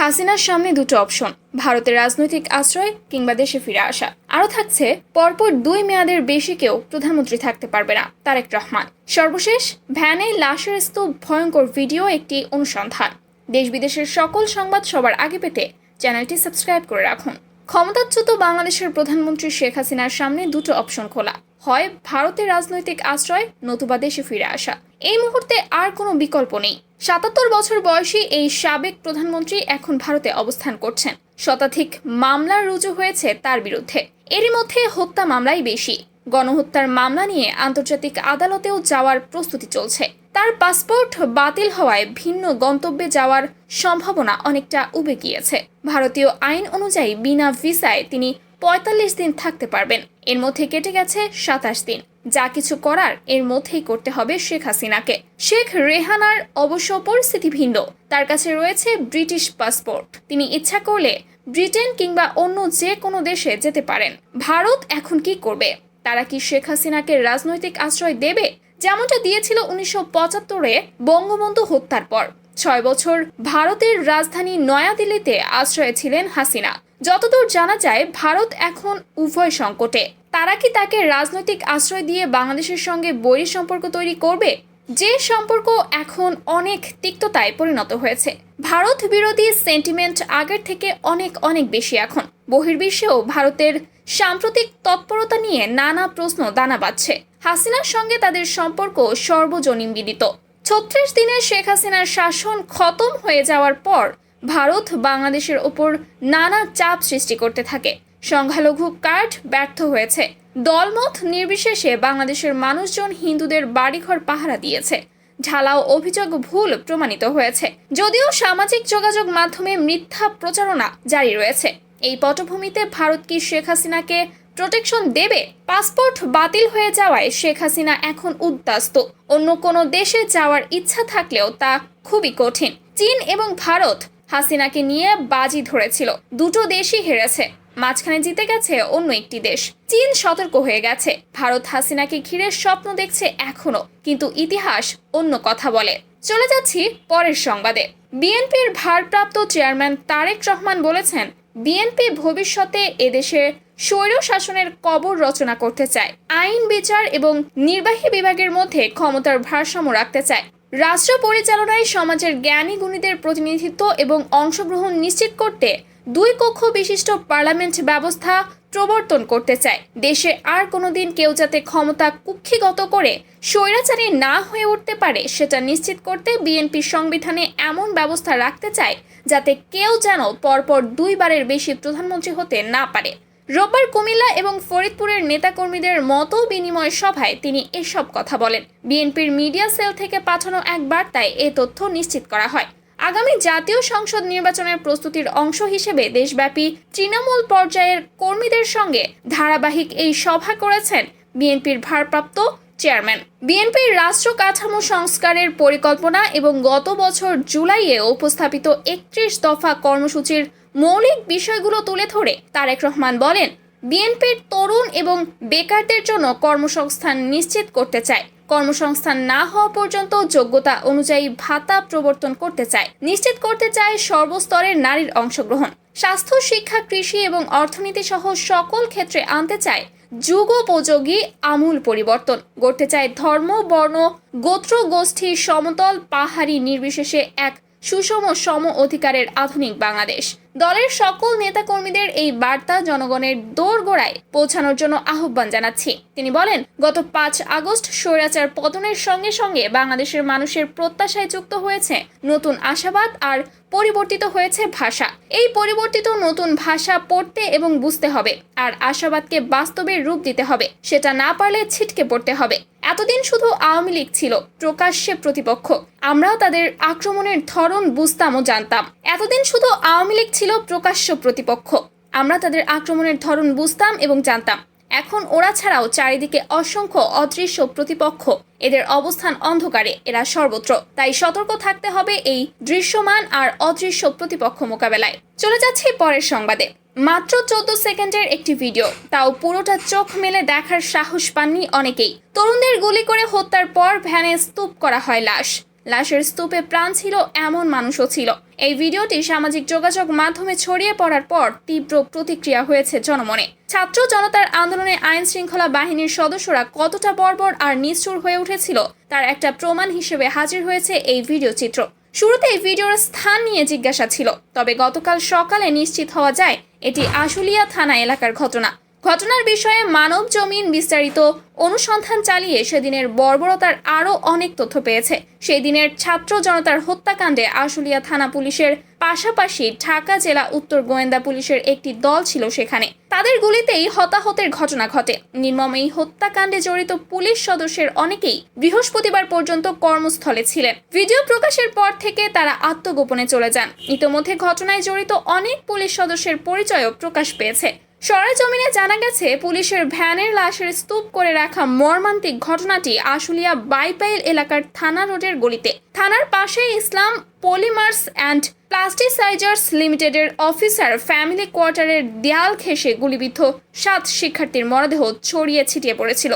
হাসিনার সামনে দুটো অপশন, ভারতের রাজনৈতিক আশ্রয় কিংবা দেশে ফিরে আসা। আরও থাকছে, পরপর দুই মেয়াদের বেশি কেউ প্রধানমন্ত্রী থাকতে পারবে না, তারেক রহমান। সর্বশেষ, ভ্যানে লাশের স্তূপ ভয়ঙ্কর ভিডিও একটি অনুসন্ধান। দেশ বিদেশের সকল সংবাদ সবার আগে পেতে চ্যানেলটি সাবস্ক্রাইব করে রাখুন। ক্ষমতাচ্যুত বাংলাদেশের প্রধানমন্ত্রী শেখ হাসিনার সামনে দুটো অপশন খোলা। হয় ভারতের রাজনৈতিক আশ্রয়, নতুবা দেশে ফিরে আসা। এই মুহূর্তে আর কোনো বিকল্প নেই। সাতাত্তর বছর বয়সী এই সাবেক প্রধানমন্ত্রী এখন ভারতে অবস্থান করছেন। শতাধিক মামলা রুজু হয়েছে তার বিরুদ্ধে। এরই মধ্যে হত্যা মামলাই বেশি। গণহত্যার মামলা নিয়ে আন্তর্জাতিক আদালতেও যাওয়ার প্রস্তুতি চলছে। তার পাসপোর্ট বাতিল হওয়ায় ভিন্ন গন্তব্যে যাওয়ার সম্ভাবনা অনেকটা উবে গিয়েছে। ভারতীয় আইন অনুযায়ী বিনা ভিসায় তিনি পঁয়তাল্লিশ দিন থাকতে পারবেন। এর মধ্যে কেটে গেছে সাতাশ দিন। যা কিছু করার এর মধ্যেই করতে হবে শেখ হাসিনাকে। শেখ রেহানার অবশ্য পরিস্থিতি ভিন্ন। তার কাছে রয়েছে ব্রিটিশ পাসপোর্ট। তিনি ইচ্ছা করলে ব্রিটেন কিংবা অন্য যে কোনো দেশে যেতে পারেন। ভারত এখন কি করবে? তারা কি শেখ হাসিনাকে রাজনৈতিক আশ্রয় দেবে? যেমনটা দিয়েছিল উনিশশো পঁচাত্তরে বঙ্গবন্ধু হত্যার পর। ছয় বছর ভারতের রাজধানী নয়াদিল্লিতে আশ্রয়ে ছিলেন হাসিনা। যতদূর জানা যায়, ভারত এখন উভয় সংকটে। তারা কি তাকে রাজনৈতিক আশ্রয় দিয়ে বাংলাদেশের সঙ্গে বৈরী সম্পর্ক তৈরি করবে? যে সম্পর্ক এখন অনেক তিক্ততায় পরিণত হয়েছে। ভারত বিরোধী সেন্টিমেন্ট আগের থেকে অনেক অনেক বেশি এখন। বহির্বিশ্বেও ভারতের সাম্প্রতিক তৎপরতা নিয়ে নানা প্রশ্ন দানা বাঁধছে। হাসিনার সঙ্গে তাদের সম্পর্ক সর্বজনীন বিদিত। ছত্রিশ দিনের শেখ হাসিনার শাসন খতম হয়ে যাওয়ার পর ভারত বাংলাদেশের ওপর নানা চাপ সৃষ্টি করতে থাকে। সংখ্যালঘু কার্ড ব্যর্থ হয়েছে। দলমত নির্বিশেষে বাংলাদেশের মানুষজন হিন্দুদের বাড়িঘর পাহারা দিয়েছে। ঢালাও অভিযোগ ভুল প্রমাণিত হয়েছে। যদিও সামাজিক যোগাযোগ মাধ্যমে মিথ্যা প্রচারণা জারি রয়েছে। এই পটভূমিতে ভারত কি শেখ হাসিনাকে প্রোটেকশন দেবে, পাসপোর্ট বাতিল হয়ে যাওয়ায় শেখ হাসিনা এখন উদ্বাস্ত। অন্য কোনো দেশে যাওয়ার ইচ্ছা থাকলেও তা খুবই কঠিন। চীন এবং ভারত হাসিনাকে নিয়ে বাজি ধরেছিল। দুটো দেশই হেরেছে। মাঝখানে জিতে গেছে অন্য একটি দেশ। চীন সতর্ক হয়ে গেছে। ভারত হাসিনাকে ঘিরে স্বপ্ন দেখছে এখনও কিন্তু ইতিহাস অন্য কথা বলে। চলে যাচ্ছি পরের সংবাদে। বিএনপির ভারপ্রাপ্ত চেয়ারম্যান তারেক রহমান বলেছেন, বিএনপি ভবিষ্যতে এদেশে স্বৈর শাসনের কবর রচনা করতে চায়। আইন বিচার এবং নির্বাহী বিভাগের মধ্যে ক্ষমতার ভারসাম্য রাখতে চায়। রাষ্ট্র পরিচালনায় সমাজের জ্ঞানী গুণীদের প্রতিনিধিত্ব এবং অংশগ্রহণ নিশ্চিত করতে দুই কক্ষ বিশিষ্ট পার্লামেন্ট ব্যবস্থা প্রবর্তন করতে চায়। দেশে আর কোনোদিন কেউ যাতে ক্ষমতা কুক্ষিগত করে স্বৈরাচারী না হয়ে উঠতে পারে, সেটা নিশ্চিত করতে বিএনপি সংবিধানে এমন ব্যবস্থা রাখতে চায় যাতে কেউ যেন পরপর দুইবারের বেশি প্রধানমন্ত্রী হতে না পারে। রোববার কুমিল্লা এবং ফরিদপুরের নেতাকর্মীদের মতো বিনিময় সভায় তিনি এসব কথা বলেন। বিএনপির মিডিয়া সেল থেকে পাঠানো এক বার্তায় এ তথ্য নিশ্চিত করা হয়। আগামী জাতীয় সংসদ নির্বাচনের প্রস্তুতির অংশ হিসেবে দেশব্যাপী তৃণমূল পর্যায়ের কর্মীদের সঙ্গে ধারাবাহিক এই সভা করেছেন বিএনপির ভারপ্রাপ্ত চেয়ারম্যান। বিএনপির রাষ্ট্র কাঠামো সংস্কারের পরিকল্পনা এবং গত বছর জুলাইয়ে উপস্থাপিত একত্রিশ দফা কর্মসূচির মৌলিক বিষয়গুলো তুলে ধরে তারেক রহমান বলেন, বিএনপির তরুণ এবং বেকারদের জন্য কর্মসংস্থান নিশ্চিত করতে চায়। কর্মসংস্থান না হওয়া পর্যন্ত যোগ্যতা অনুযায়ী ভাতা প্রবর্তন করতে চায়। নিশ্চিত করতে চায় সর্বস্তরের নারীর অংশগ্রহণ। স্বাস্থ্য, শিক্ষা, কৃষি এবং অর্থনীতি সহ সকল ক্ষেত্রে আনতে চায় যুগোপযোগী আমূল পরিবর্তন। গড়তে চায় ধর্ম, বর্ণ, গোত্র, গোষ্ঠী, সমতল পাহাড়ি নির্বিশেষে এক সুষম সম অধিকারের আধুনিক বাংলাদেশ। দলের সকল নেতাকর্মীদের এই বার্তা জনগণের দোরগোড়ায় পৌঁছানোর জন্য আহ্বান জানাচ্ছি। তিনি বলেন, গত পাঁচ আগস্ট স্বৈরাচার পতনের সঙ্গে সঙ্গে বাংলাদেশের মানুষের প্রত্যাশায় যুক্ত হয়েছে নতুন আশাবাদ আর পরিবর্তিত হয়েছে ভাষা। এই পরিবর্তিত নতুন ভাষা পড়তে এবং বুঝতে হবে, আর আশাবাদকে বাস্তবে রূপ দিতে হবে, সেটা না পারলে ছিটকে পড়তে হবে। এতদিন শুধু আওয়ামী লীগ ছিল, প্রকাশ্যে প্রতিপক্ষ। আমরাও তাদের আক্রমণের ধরন বুঝতাম ও জানতাম। এতদিন শুধু আওয়ামী লীগ ছিল প্রকাশ্য প্রতিপক্ষ। আমরা তাদের আক্রমণের ধরন বুঝতাম এবং জানতাম। এখন ওরা ছাড়াও চারিদিকে অসংখ্য অদৃশ্য প্রতিপক্ষ। এদের অবস্থান অন্ধকারে, এরা সর্বত্র। তাই সতর্ক থাকতে হবে এই দৃশ্যমান আর অদৃশ্য প্রতিপক্ষ মোকাবেলায়। চলে যাচ্ছি পরের সংবাদে। মাত্র চোদ্দ সেকেন্ডের একটি ভিডিও। তাও পুরোটা চোখ মেলে দেখার সাহস পাননি অনেকেই। তরুণদের গুলি করে হত্যার পর ভ্যানে স্তূপ করা হয় লাশ। লাশের স্তূপে প্রাণ ছিল এমন মানুষও ছিল। এই ভিডিওটি সামাজিক যোগাযোগ মাধ্যমে ছড়িয়ে পড়ার পর তীব্র প্রতিক্রিয়া হয়েছে জনমনে। ছাত্র জনতার আন্দোলনে আইন শৃঙ্খলা বাহিনীর সদস্যরা কতটা বর্বর আর নিষ্ঠুর হয়ে উঠেছিল, তার একটা প্রমাণ হিসেবে হাজির হয়েছে এই ভিডিও চিত্র। শুরুতে এই ভিডিওর স্থান নিয়ে জিজ্ঞাসা ছিল, তবে গতকাল সকালে নিশ্চিত হওয়া যায় এটি আশুলিয়া থানা এলাকার ঘটনা। ঘটনার বিষয়ে মানব জমিন বিস্তারিত অনুসন্ধান চালিয়ে সেদিনের বর্বরতার আরও অনেক তথ্য পেয়েছে। সেই দিনের ছাত্র জনতার হত্যাকাণ্ডে আশুলিয়া থানা পুলিশের পাশাপাশি ঢাকা জেলা উত্তর গোয়েন্দা পুলিশের একটি দল ছিল সেখানে। তাদের গুলিতেই হতাহতের ঘটনা ঘটে। নির্মম এই হত্যাকাণ্ডে জড়িত পুলিশ সদস্যের অনেকেই বৃহস্পতিবার পর্যন্ত কর্মস্থলে ছিলেন। ভিডিও প্রকাশের পর থেকে তারা আত্মগোপনে চলে যান। ইতোমধ্যে ঘটনায় জড়িত অনেক পুলিশ সদস্যের পরিচয়ও প্রকাশ পেয়েছে। সরেজমিনে জানা গেছে, পুলিশের ভ্যানের লাশের স্তূপ করে রাখা মর্মান্তিক ঘটনাটি আশুলিয়া বাইপাইল এলাকার থানা রোডের গলিতে। থানার পাশে ইসলাম পলিমার্স অ্যান্ড প্লাস্টিসাইজার্স লিমিটেডের অফিসার ফ্যামিলি কোয়ার্টারের দেয়াল ঘেঁষে গুলিবিদ্ধ সাত শিক্ষার্থীর মরদেহ ছড়িয়ে ছিটিয়ে পড়েছিল।